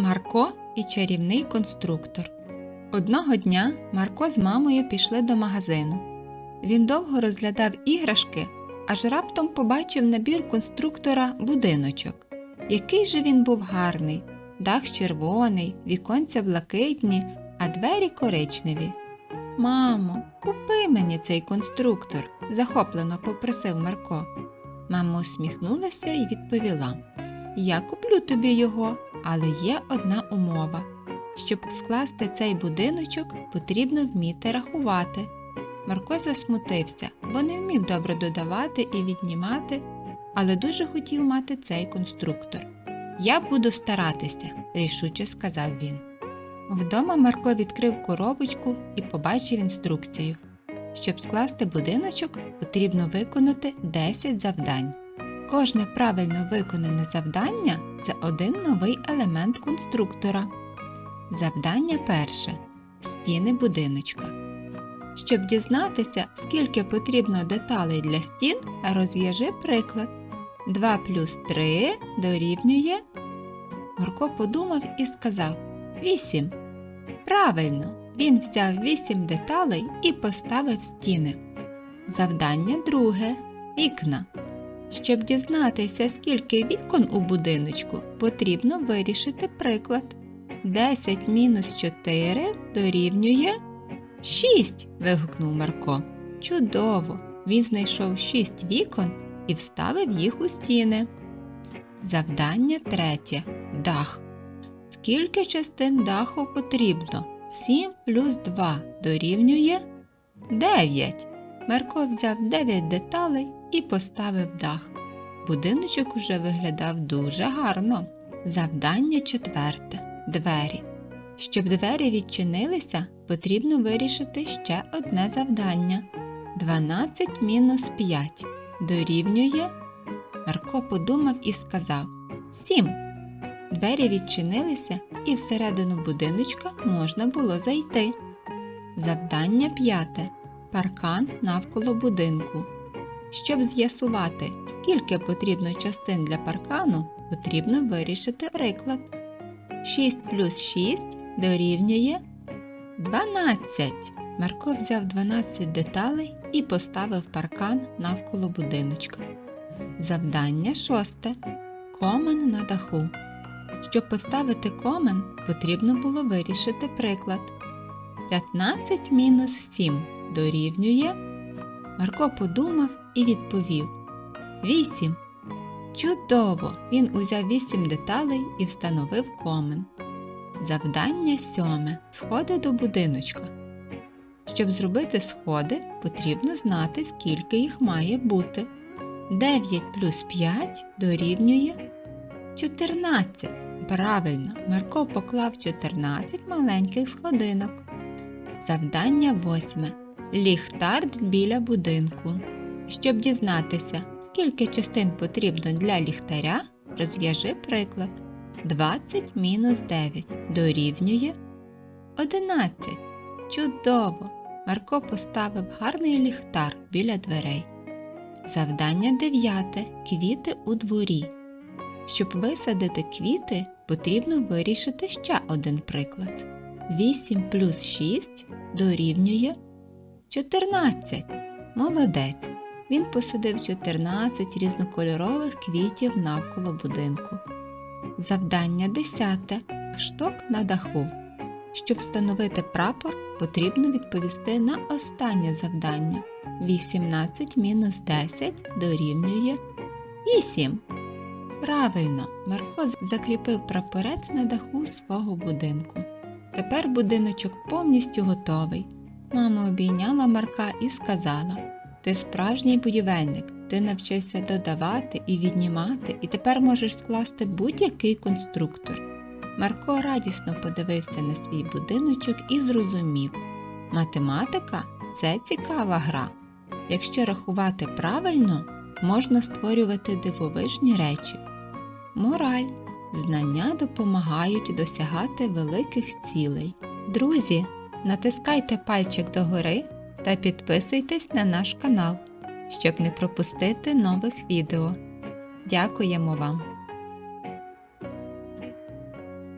Марко і чарівний конструктор. Одного дня Марко з мамою пішли до магазину. Він довго розглядав іграшки, аж раптом побачив набір конструктора будиночок. Який же він був гарний, дах червоний, віконця блакитні, а двері коричневі. Мамо, купи мені цей конструктор, захоплено попросив Марко. Мама усміхнулася і відповіла: Я куплю тобі його, але є одна умова. Щоб скласти цей будиночок, потрібно вміти рахувати. Марко засмутився, бо не вмів добре додавати і віднімати, але дуже хотів мати цей конструктор. Я буду старатися, рішуче сказав він. Вдома Марко відкрив коробочку і побачив інструкцію. Щоб скласти будиночок, потрібно виконати 10 завдань. Кожне правильно виконане завдання це один новий елемент конструктора. Завдання перше стіни будиночка. Щоб дізнатися, скільки потрібно деталей для стін, розв'яжи приклад. 2 плюс 3 дорівнює. Марко подумав і сказав 8. Правильно, він взяв 8 деталей і поставив стіни. Завдання друге вікна. Щоб дізнатися, скільки вікон у будиночку, потрібно вирішити приклад. 10 мінус 4 дорівнює 6. вигукнув Марко. Чудово! Він знайшов 6 вікон і вставив їх у стіни. Завдання третє дах. Скільки частин даху потрібно? 7 плюс 2 дорівнює 9. Марко взяв 9 деталей і поставив дах. Будиночок уже виглядав дуже гарно. Завдання четверте двері. Щоб двері відчинилися, потрібно вирішити ще одне завдання. 12 мінус 5 дорівнює. Марко подумав і сказав 7. Двері відчинилися, і всередину будиночка можна було зайти. Завдання п'яте. Паркан навколо будинку. Щоб з'ясувати, скільки потрібно частин для паркану, потрібно вирішити приклад. 6 плюс 6 дорівнює 12. Марко взяв 12 деталей і поставив паркан навколо будиночка. Завдання шосте. Комен на даху. Щоб поставити комен, потрібно було вирішити приклад. 15 мінус 7 дорівнює. Марко подумав і відповів 8. Чудово! Він узяв 8 деталей і встановив комен. Завдання сьоме. Сходи до будиночка. Щоб зробити сходи, потрібно знати, скільки їх має бути. 9 плюс 5 дорівнює 14. Правильно, Марко поклав 14 маленьких сходинок. Завдання восьме. Ліхтар біля будинку. Щоб дізнатися, скільки частин потрібно для ліхтаря, розв'яжи приклад. 20 мінус 9 дорівнює 11. Чудово! Марко поставив гарний ліхтар біля дверей. Завдання 9. Квіти у дворі. Щоб висадити квіти, потрібно вирішити ще один приклад. 8 плюс 6 дорівнює 14. Молодець. Він посадив 14 різнокольорових квітів навколо будинку. Завдання 10. Шток на даху. Щоб встановити прапор, потрібно відповісти на останнє завдання. 18 мінус 10 дорівнює 8. Правильно, Марко закріпив прапорець на даху свого будинку. Тепер будиночок повністю готовий. Мама обійняла Марка і сказала: Ти справжній будівельник, ти навчився додавати і віднімати, і тепер можеш скласти будь-який конструктор. Марко радісно подивився на свій будиночок і зрозумів: математика це цікава гра. Якщо рахувати правильно, можна створювати дивовижні речі. Мораль знання допомагають досягати великих цілей. Друзі, натискайте пальчик догори та підписуйтесь на наш канал, щоб не пропустити нових відео. Дякуємо вам!